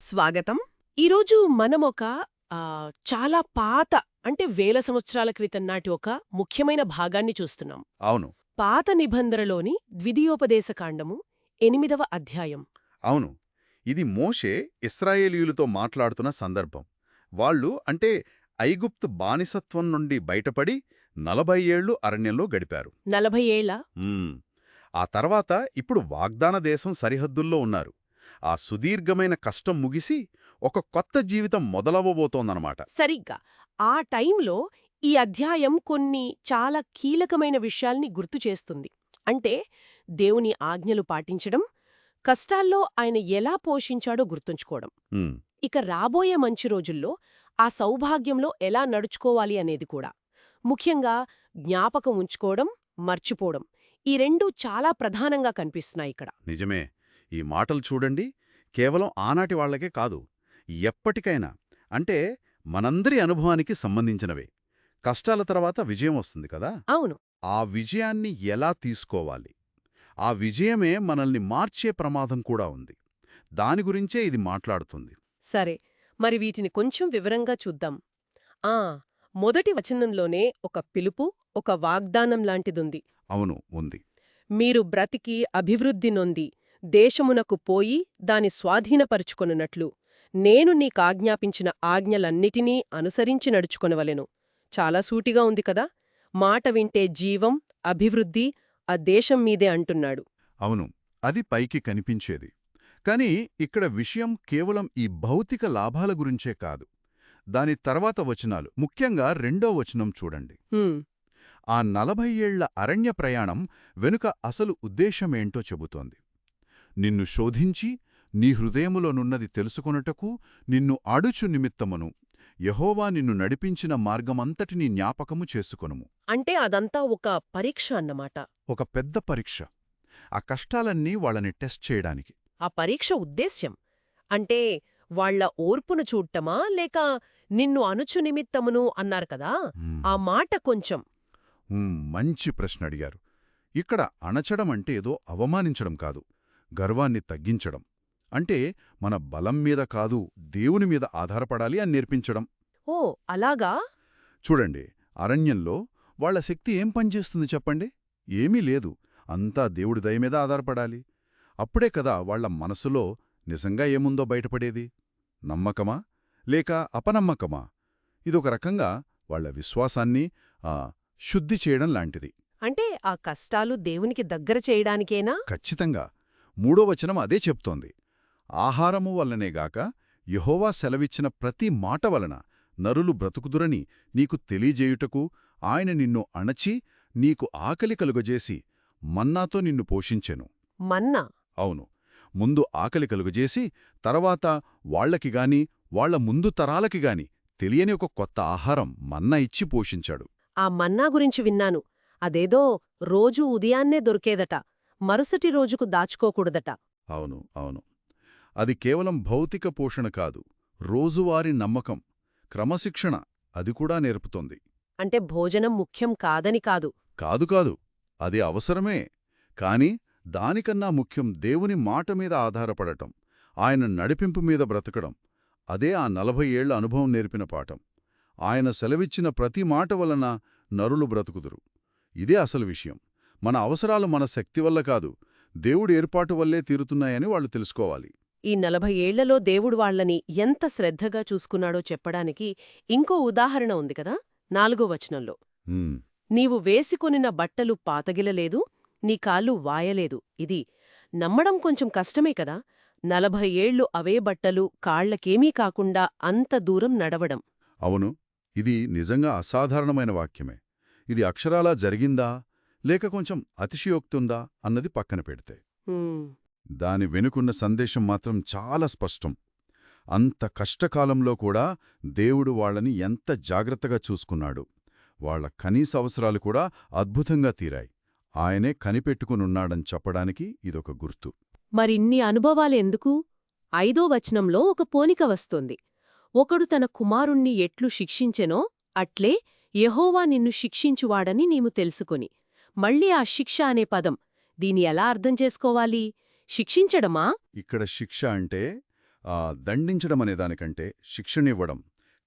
స్వాగతం. ఈరోజు మనం ఒక ఆ, చాలా పాత అంటే వేల సంవత్సరాల క్రితం నాటి ఒక ముఖ్యమైన భాగాన్ని చూస్తున్నాం. అవును. పాత నిబంధనలోని ద్వితీయోపదేశకాండము ఎనిమిదవ అధ్యాయం. అవును. ఇది మోషే ఇస్రాయేలీయులతో మాట్లాడుతున్న సందర్భం. వాళ్ళు అంటే ఐగుప్తు బానిసత్వం నుండి బయటపడి నలభై ఏళ్ళు అరణ్యంలో గడిపారు. నలభై ఏళ్ళ. ఆ తర్వాత ఇప్పుడు వాగ్దాన దేశం సరిహద్దుల్లో ఉన్నారు. ఆ సుదీర్ఘమైన కష్టం ముగిసి ఒక కొత్త జీవితం మొదలవ్వబోతోందన్నమాట. సరిగ్గా. ఆ టైంలో ఈ అధ్యాయం కొన్ని చాలా కీలకమైన విషయాల్ని గుర్తు చేస్తుంది. అంటే దేవుని ఆజ్ఞలు పాటించడం కష్టాల్లో ఆయన ఎలా పోషించాడో గుర్తుంచుకోవడం. ఇక రాబోయే మంచి రోజుల్లో ఆ సౌభాగ్యంలో ఎలా నడుచుకోవాలి అనేది కూడా. ముఖ్యంగా జ్ఞాపకం ఉంచుకోవడం మర్చిపోవడం ఈ రెండూ చాలా ప్రధానంగా కనిపిస్తున్నాయి ఇక్కడ. నిజమే. ఈ మాటలు చూడండి కేవలం ఆనాటి వాళ్ళకే కాదు ఎప్పటికైనా. అంటే మనందరి అనుభవానికి సంబంధించినవే. కష్టాల తర్వాత విజయం వస్తుంది కదా? అవును. ఆ విజయాన్ని ఎలా తీసుకోవాలి? ఆ విజయమే మనల్ని మార్చే ప్రమాదం కూడా ఉంది. దాని గురించే ఇది మాట్లాడుతుంది. సరే మరి వీటిని కొంచెం వివరంగా చూద్దాం. ఆ మొదటి వచనంలోనే ఒక పిలుపు ఒక వాగ్దానం లాంటిదుంది. అవును ఉంది. మీరు బ్రతికి అభివృద్ధి నొంది. దేశమునకు పోయి దాని స్వాధీనపరుచుకొనున్నట్లు. నేను నీకాజ్ఞాపించిన ఆజ్ఞలన్నిటినీ అనుసరించి నడుచుకొనవలెను. చాలా సూటిగా ఉంది కదా? మాట వింటే జీవం అభివృద్ధి ఆ దేశం మీదే అంటున్నాడు. అవును అది పైకి కనిపించేది. కాని ఇక్కడ విషయం కేవలం ఈ భౌతిక లాభాల గురించే కాదు. దాని తర్వాత వచనాలు ముఖ్యంగా రెండో వచనం చూడండి. ఆ నలభై ఏళ్ళ అరణ్య ప్రయాణం వెనుక అసలు ఉద్దేశమేంటో చెబుతోంది. నిన్ను శోధించి నీ హృదయములోనున్నది తెలుసుకొనుటకు నిన్ను అడుచు నిమిత్తమును. యహోవా నిన్ను నడిపించిన మార్గమంతటినీ జ్ఞాపకము చేసుకొనుము. అంటే అదంతా ఒక పరీక్ష అన్నమాట. ఒక పెద్ద పరీక్ష. ఆ కష్టాలన్నీ వాళ్ళని టెస్ట్ చేయడానికి. ఆ పరీక్ష ఉద్దేశ్యం. అంటే వాళ్ళ ఓర్పును చూడటమా లేక నిన్ను అనుచు నిమిత్తమును అన్నారు కదా. ఆ మాట కొంచెం. మంచి ప్రశ్న అడిగారు. ఇక్కడ అణచడం అంటే ఏదో అవమానించడం కాదు. గర్వాన్ని తగ్గించడం. అంటే మన బలం మీద కాదు దేవుని మీద ఆధారపడాలి అని నేర్పించడం. ఓ అలాగా? చూడండి అరణ్యంలో వాళ్ళ శక్తి ఏం పనిచేస్తుంది చెప్పండి? ఏమీ లేదు. అంతా దేవుడి దయ మీద ఆధారపడాలి. అప్పుడే కదా వాళ్ళ మనసులో నిజంగా ఏముందో బయటపడేది? నమ్మకమా? లేక అపనమ్మకమా? ఇదొక రకంగా వాళ్ళ విశ్వాసాన్ని ఆ, శుద్ధి చేయడం లాంటిది. అంటే ఆ కష్టాలు దేవునికి దగ్గర చేయడానికేనా? ఖచ్చితంగా. మూడో వచనం అదే చెప్తోంది. ఆహారము వల్లనేగాక యెహోవా సెలవిచ్చిన ప్రతి మాట వలన నరులు బ్రతుకుదురని నీకు తెలియజేయుటకు ఆయన నిన్ను అణచి నీకు ఆకలి కలుగజేసి మన్నాతో నిన్ను పోషించెను. మన్నా? అవును. ముందు ఆకలి కలుగజేసి తర్వాత వాళ్ళకి గాని వాళ్ళ ముందు తరాలకి గాని తెలియని ఒక కొత్త ఆహారం మన్నా ఇచ్చి పోషించాడు. ఆ మన్నా గురించి విన్నాను. అదేదో రోజూ ఉదయాన్నే దొరికేదట. మరుసటి రోజుకు దాచుకోకూడదట. అవును అవును. అది కేవలం భౌతిక పోషణ కాదు రోజువారీ నమ్మకం క్రమశిక్షణ అది కూడా నేర్పుతోంది. అంటే భోజనం ముఖ్యం కాదని కాదు. కాదు కాదు అది అవసరమే. కాని దానికన్నా ముఖ్యం దేవుని మాట మీద ఆధారపడటం ఆయన నడిపింపు మీద బ్రతకడం అదే ఆ నలభై ఏళ్ళ అనుభవం నేర్పిన పాఠం. ఆయన సెలవిచ్చిన ప్రతి మాట వలన నరులు బ్రతుకుదురు. ఇదే అసలు విషయం. మన అవసరాలు మన శక్తి వల్ల కాదు దేవుడి ఏర్పాటు వల్లే తీరుతున్నాయని వాళ్ళు తెలుసుకోవాలి. ఈ నలభై ఏళ్ళలో దేవుడు వాళ్ళని ఎంత శ్రద్ధగా చూసుకున్నాడో చెప్పడానికి ఇంకో ఉదాహరణ ఉంది కదా నాలుగో వచనంలో. నీవు వేసికొనిన బట్టలు పాతగిలలేదు నీ కాళ్ళు వాయలేదు. ఇది నమ్మడం కొంచెం కష్టమే కదా నలభై ఏళ్ళు అవే బట్టలు కాళ్ళకేమీ కాకుండా అంత దూరం నడవడం. అవును ఇది నిజంగా అసాధారణమైన వాక్యమే. ఇది అక్షరాలా జరిగిందా లేక కొంచెం అతిశయోక్తుందా అన్నది పక్కన పెడితే. దాని వెనుకున్న సందేశం మాత్రం చాలా స్పష్టం. అంత కష్టకాలంలో కూడా దేవుడు వాళ్ళని ఎంత జాగ్రత్తగా చూసుకున్నాడు. వాళ్ళ కనీస అవసరాలు కూడా అద్భుతంగా తీరాయి. ఆయనే కనిపెట్టుకునున్నాడని చెప్పడానికి ఇదొక గుర్తు. మరిన్ని అనుభవాలెందుకు ఐదో వచనంలో ఒక పోలిక వస్తుంది. ఒకడు తన కుమారుణ్ణి ఎట్లు శిక్షించెనో అట్లే యెహోవా నిన్ను శిక్షించువాడని నీవు తెలుసుకొని మళ్ళీ ఆ శిక్ష అనే పదం. దీని ఎలా అర్థం చేసుకోవాలి? శిక్షించడమా? ఇక్కడ శిక్ష అంటే దండించడం అనే దానికంటే శిక్షణివ్వడం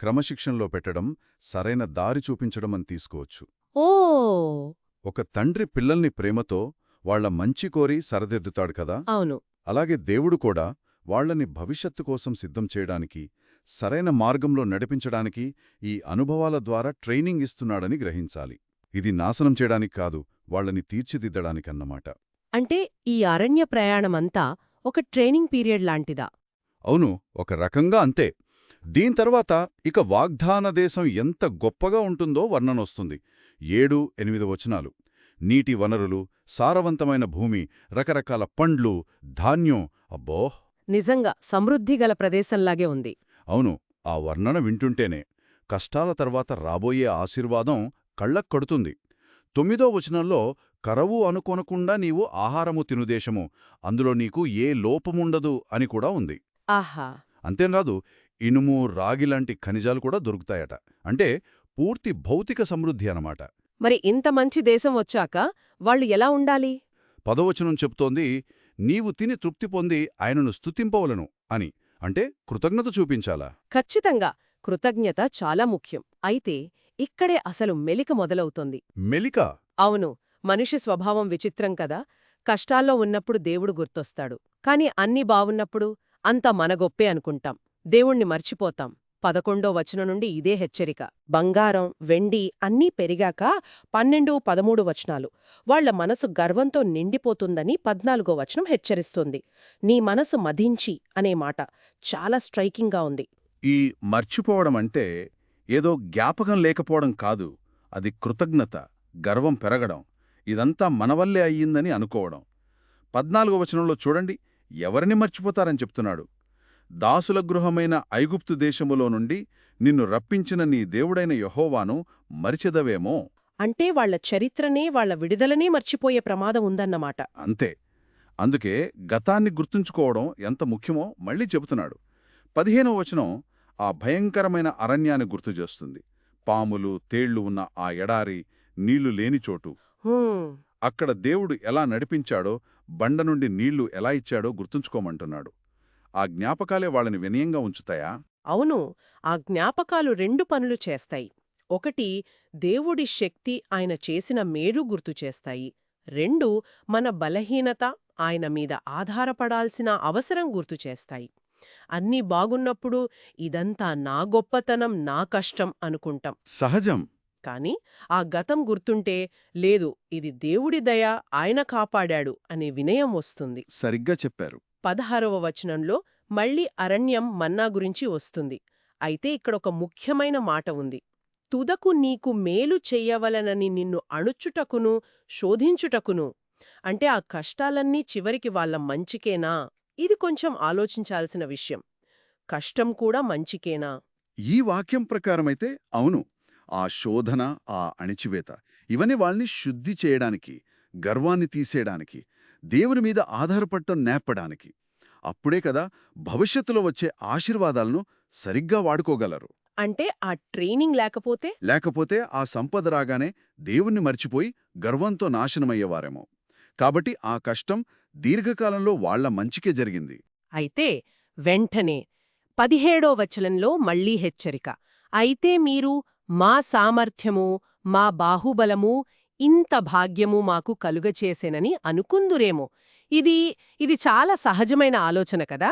క్రమశిక్షణలో పెట్టడం సరైన దారి చూపించడం అని తీసుకోవచ్చు. ఓ! ఒక తండ్రి పిల్లల్ని ప్రేమతో వాళ్ళ మంచి కోరి సరదిద్దుతాడు కదా? అవును. అలాగే దేవుడు కూడా వాళ్ళని భవిష్యత్తు కోసం సిద్ధం చేయడానికి సరైన మార్గంలో నడిపించడానికి ఈ అనుభవాల ద్వారా ట్రైనింగ్ ఇస్తున్నాడని గ్రహించాలి. ఇది నాశనం చేయడానికి కాదు వాళ్ళని తీర్చిదిద్దడానికన్నమాట. అంటే ఈ అరణ్య ప్రయాణమంతా ఒక ట్రైనింగ్ పీరియడ్ లాంటిదా? అవును ఒక రకంగా అంతే. దీని తర్వాత ఇక వాగ్దాన దేశం ఎంత గొప్పగా ఉంటుందో వర్ణనొస్తుంది. ఏడు ఎనిమిది వచనాలు. నీటి వనరులు సారవంతమైన భూమి రకరకాల పండ్లు ధాన్యం. అబ్బో! నిజంగా సమృద్ధి గల ప్రదేశంలాగే ఉంది. అవును ఆ వర్ణన వింటుంటేనే. కష్టాల తర్వాత రాబోయే ఆశీర్వాదం కళ్ళక్ కడుతుంది. తొమ్మిదో వచనంలో కరవు అనుకొనకుండా నీవు ఆహారము తినుదేశము అందులో నీకు ఏ లోపముండదు అని కూడా ఉంది. ఆహా. అంతేకాదు ఇనుము రాగిలాంటి ఖనిజాలు కూడా దొరుకుతాయట. అంటే పూర్తి భౌతిక సమృద్ధి అనమాట మరి ఇంత మంచి దేశం వచ్చాక వాళ్ళు ఎలా ఉండాలి? పదవచనం చెప్తోంది నీవు తిని తృప్తి పొంది ఆయనను స్తుతింపవలను అని. అంటే కృతజ్ఞత చూపించాలా? ఖచ్చితంగా కృతజ్ఞత చాలా ముఖ్యం. అయితే ఇక్కడే అసలు మెలిక మొదలవుతోంది. మెలిక? అవును మనిషి స్వభావం విచిత్రం కదా కష్టాల్లో ఉన్నప్పుడు దేవుడు గుర్తొస్తాడు. కాని అన్నీ బావున్నప్పుడు అంతా మన గొప్పే అనుకుంటాం. దేవుణ్ణి మర్చిపోతాం. పదకొండో వచనం నుండి ఇదే హెచ్చరిక. బంగారం వెండి అన్నీ పెరిగాక పన్నెండు పదమూడు వచనాలు. వాళ్ళ మనసు గర్వంతో నిండిపోతుందని పద్నాలుగో వచనం హెచ్చరిస్తుంది. నీ మనసు మదించి అనే మాట చాలా స్ట్రైకింగ్గా ఉంది. ఈ మర్చిపోవడం అంటే ఏదో జ్ఞాపకం లేకపోవడం కాదు అది కృతజ్ఞత గర్వం పెరగడం. ఇదంతా మనవల్లే అయ్యిందని అనుకోవడం. పద్నాలుగో వచనంలో చూడండి ఎవరిని మర్చిపోతారని చెప్తున్నాడు. దాసుల గృహమైన ఐగుప్తు దేశములో నుండి నిన్ను రప్పించిన నీ దేవుడైన యహోవాను మరిచెదవేమో? అంటే వాళ్ళ చరిత్రనే వాళ్ళ విడుదలనే మర్చిపోయే ప్రమాదం ఉందన్నమాట. అంతే. అందుకే గతాన్ని గుర్తుంచుకోవడం ఎంత ముఖ్యమో మళ్ళీ చెబుతున్నాడు. పదిహేనవ వచనం ఆ భయంకరమైన అరణ్యాన్ని గుర్తుచేస్తుంది పాములు తేళ్ళు ఉన్న ఆ ఎడారి నీళ్ళు లేని చోటు. అక్కడ దేవుడు ఎలా నడిపించాడో బండ నుండి నీళ్ళు ఎలా ఇచ్చాడో గుర్తుంచుకోమంటున్నాడు. ఆ జ్ఞాపకాలే వాళ్ళని వినయంగా ఉంచుతాయా? అవును. ఆ జ్ఞాపకాలు రెండు పనులు చేస్తాయి. ఒకటి దేవుడి శక్తి ఆయన చేసిన మేలు గుర్తు చేస్తాయి. రెండు మన బలహీనత ఆయన మీద ఆధారపడాల్సిన అవసరం గుర్తు చేస్తాయి. అన్నీ బాగున్నప్పుడు ఇదంతా నా గొప్పతనం నా కష్టం అనుకుంటాం. సహజం. కాని ఆ గతం గుర్తుంటే లేదు ఇది దేవుడి దయ ఆయన కాపాడాడు అనే వినయం వస్తుంది. సరిగ్గా చెప్పారు. పదహారవ వచనంలో మళ్ళీ అరణ్యం మన్నా గురించి వస్తుంది. అయితే ఇక్కడొక ముఖ్యమైన మాట ఉంది. తుదకు నీకు మేలు చెయ్యవలనని నిన్ను అణుచుటకును శోధించుటకును. అంటే ఆ కష్టాలన్నీ చివరికి వాళ్ళ మంచికేనా? ఇది కొంచెం ఆలోచించాల్సిన విషయం. కష్టం కూడా మంచికేనా? ఈ వాక్యం ప్రకారమైతే అవును. ఆ శోధన ఆ అణిచివేత ఇవన్నీ వాళ్ళని శుద్ధి చేయడానికి గర్వాన్ని తీసేయడానికి దేవుని మీద ఆధారపడటం నేర్పడానికి. అప్పుడే కదా భవిష్యత్తులో వచ్చే ఆశీర్వాదాలను సరిగ్గా వాడుకోగలరు. అంటే ఆ ట్రైనింగ్ లేకపోతే? లేకపోతే ఆ సంపద రాగానే దేవుణ్ణి మర్చిపోయి గర్వంతో నాశనమయ్యేవారేమో. కాబట్టి ఆ కష్టం దీర్ఘకాలంలో వాళ్ళ మంచికే జరిగింది. అయితే వెంటనే పదిహేడో వచనంలో మళ్ళీ హెచ్చరిక. అయితే మీరు మా సామర్థ్యము మా బాహుబలము ఇంత భాగ్యము మాకు కలుగచేసెనని అనుకుందురేమో. ఇది ఇది చాలా సహజమైన ఆలోచన కదా?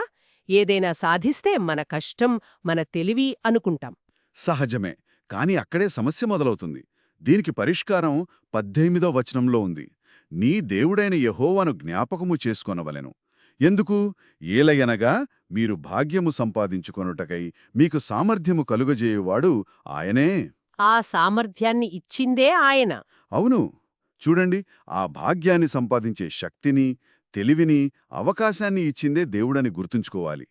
ఏదైనా సాధిస్తే మన కష్టం మన తెలివి అనుకుంటాం. సహజమే. కాని అక్కడే సమస్య మొదలవుతుంది. దీనికి పరిష్కారం పద్దెనిమిదో వచనంలో ఉంది. నీ దేవుడైన యహోవాను జ్ఞాపకము చేసుకొనవలెను. ఎందుకు? ఏలయనగా మీరు భాగ్యము సంపాదించుకొనుటకై మీకు సామర్థ్యము కలుగజేయువాడు ఆయనే. ఆ సామర్థ్యాన్ని ఇచ్చిందే ఆయన. అవును. చూడండి ఆ భాగ్యాన్ని సంపాదించే శక్తిని తెలివిని అవకాశాన్ని ఇచ్చిందే దేవుడని గుర్తుంచుకోవాలి.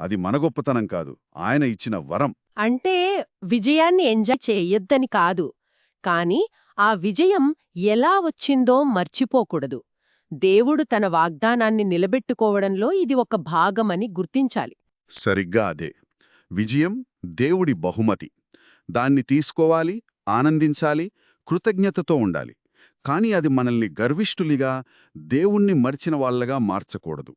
అది మన గొప్పతనం కాదు ఆయన ఇచ్చిన వరం. అంటే విజయాన్ని ఎంజాయ్ చేయొద్దని కాదు. కాని ఆ విజయం ఎలా వచ్చిందో మర్చిపోకూడదు. దేవుడు తన వాగ్దానాన్ని నిలబెట్టుకోవడంలో ఇది ఒక భాగమని గుర్తించాలి. సరిగ్గా అదే. విజయం దేవుడి బహుమతి. దాన్ని తీసుకోవాలి ఆనందించాలి కృతజ్ఞతతో ఉండాలి. కాని అది మనల్ని గర్విష్ఠులిగా దేవుణ్ణి మర్చిన వాళ్ళగా మార్చకూడదు.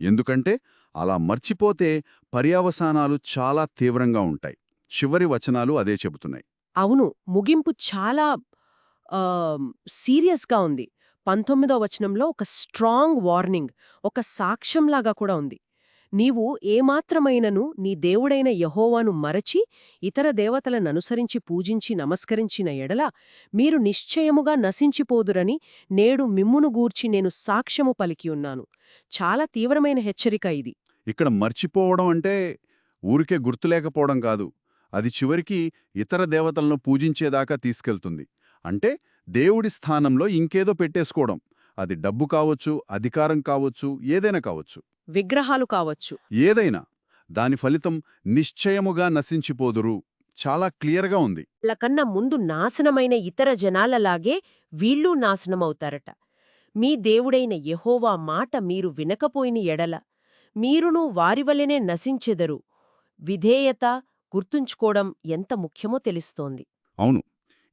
ఎందుకంటే అలా మర్చిపోతే పర్యావసానాలు చాలా తీవ్రంగా ఉంటాయి. చివరి వచనాలు అదే చెబుతున్నాయి. అవును ముగింపు చాలా సీరియస్గా ఉంది. పంతొమ్మిదో వచనంలో ఒక స్ట్రాంగ్ వార్నింగ్ ఒక సాక్ష్యంలాగా కూడా ఉంది. నీవు ఏమాత్రమైనను నీ దేవుడైన యహోవాను మరచి ఇతర దేవతలను అనుసరించి పూజించి నమస్కరించిన ఎడల మీరు నిశ్చయముగా నశించిపోదురని నేడు మిమ్మును గూర్చి నేను సాక్ష్యము పలికి ఉన్నాను. చాలా తీవ్రమైన హెచ్చరిక ఇది. ఇక్కడ మర్చిపోవడం అంటే ఊరికే గుర్తులేకపోవడం కాదు. అది చివరికి ఇతర దేవతలను పూజించేదాకా తీసుకెళ్తుంది. అంటే దేవుడి స్థానంలో ఇంకేదో పెట్టేసుకోవడం. అది డబ్బు కావచ్చు అధికారం కావచ్చు ఏదైనా కావచ్చు. విగ్రహాలు కావచ్చు. ఏదైనా. దాని ఫలితం నిశ్చయముగా నశించిపోదురు. చాలా క్లియర్గా ఉంది. కన్నా ముందు నాశనమైన ఇతర జనాలలాగే వీళ్ళూ నాశనమవుతారట. మీ దేవుడైన యెహోవా మాట మీరు వినకపోయిన ఎడల మీరును వారివలెనే నశించెదరు. విధేయత గుర్తుంచుకోవడం ఎంత ముఖ్యమో తెలుస్తోంది. అవును.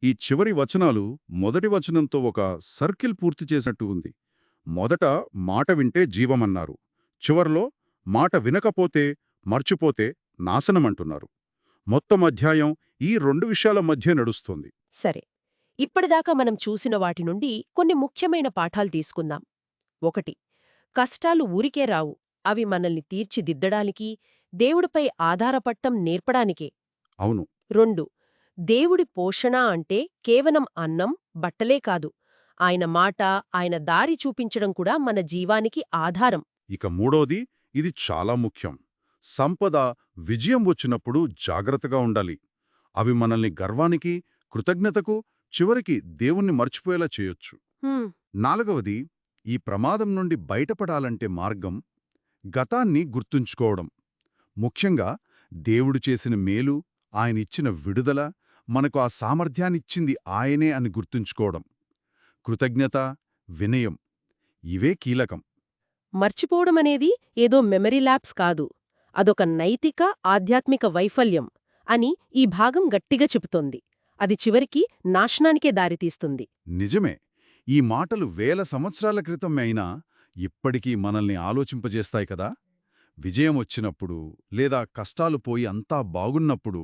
ఈ చివరి వచనాలు మొదటి వచనంతో ఒక సర్కిల్ పూర్తి చేసినట్టు ఉంది. మొదట మాట వింటే జీవమన్నారు. చివర్లో మాట వినకపోతే మర్చిపోతే నాశనమంటున్నారు. మొత్తం అధ్యాయం ఈ రెండు విషయాల మధ్య నడుస్తోంది. సరే ఇప్పటిదాకా మనం చూసిన వాటి నుండి కొన్ని ముఖ్యమైన పాఠాలు తీసుకుందాం. ఒకటి కష్టాలు ఊరికే రావు. అవి మనల్ని తీర్చిదిద్దడానికి దేవుడిపై ఆధారపట్టం నేర్పడానికే. అవును. రెండు దేవుడి పోషణ అంటే కేవలం అన్నం బట్టలే కాదు. ఆయన మాట ఆయన దారి చూపించడం కూడా మన జీవానికి ఆధారం. ఇక మూడోది ఇది చాలా ముఖ్యం. సంపద విజయం వచ్చినప్పుడు జాగ్రత్తగా ఉండాలి. అవి మనల్ని గర్వానికి కృతజ్ఞతకు చివరికి దేవుణ్ణి మర్చిపోయేలా చేయొచ్చు. నాలుగవది ఈ ప్రమాదం నుండి బయటపడాలంటే మార్గం గతాన్ని గుర్తుంచుకోవడం. ముఖ్యంగా దేవుడు చేసిన మేలు ఆయనిచ్చిన విడుదల మనకు ఆ సామర్థ్యాన్నిచ్చింది ఆయనే అని గుర్తుంచుకోవడం. కృతజ్ఞత వినయం ఇవే కీలకం. మర్చిపోవడమనేది ఏదో మెమరీ ల్యాబ్స్ కాదు. అదొక నైతిక ఆధ్యాత్మిక వైఫల్యం అని ఈ భాగం గట్టిగా చెబుతోంది. అది చివరికి నాశనానికే దారితీస్తుంది. నిజమే. ఈ మాటలు వేల సంవత్సరాల క్రితం అయినా ఇప్పటికీ మనల్ని ఆలోచింపజేస్తాయి కదా? విజయం వచ్చినప్పుడు లేదా కష్టాలు పోయి అంతా బాగున్నప్పుడు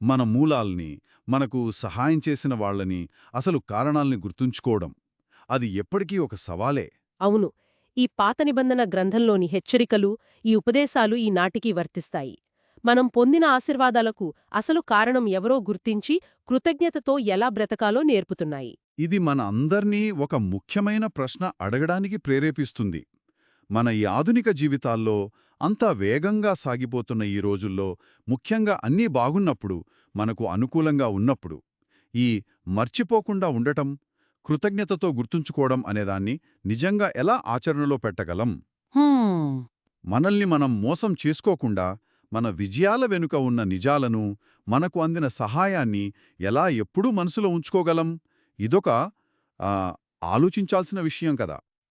మన మూలాల్ని మనకు సహాయం చేసిన వాళ్ళని అసలు కారణాల్ని గుర్తుంచుకోవడం అది ఎప్పటికీ ఒక సవాలే. అవును. ఈ పాత నిబంధన గ్రంథంలోని హెచ్చరికలు ఈ ఉపదేశాలు ఈ నాటికి వర్తిస్తాయి. మనం పొందిన ఆశీర్వాదాలకు అసలు కారణం ఎవరో గుర్తించి కృతజ్ఞతతో ఎలా బ్రతకాలో నేర్పుతున్నాయి. ఇది మన అందర్నీ ఒక ముఖ్యమైన ప్రశ్న అడగడానికి ప్రేరేపిస్తుంది. మన ఈ ఆధునిక జీవితాల్లో అంతా వేగంగా సాగిపోతున్న ఈ రోజుల్లో ముఖ్యంగా అన్నీ బాగున్నప్పుడు మనకు అనుకూలంగా ఉన్నప్పుడు ఈ మర్చిపోకుండా ఉండటం కృతజ్ఞతతో గుర్తుంచుకోవడం అనేదాన్ని నిజంగా ఎలా ఆచరణలో పెట్టగలం? మనల్ని మనం మోసం చేసుకోకుండా మన విజయాల వెనుక ఉన్న నిజాలను మనకు అందిన సహాయాన్ని ఎలా ఎప్పుడూ మనసులో ఉంచుకోగలం? ఇదొక ఆలోచించాల్సిన విషయం కదా.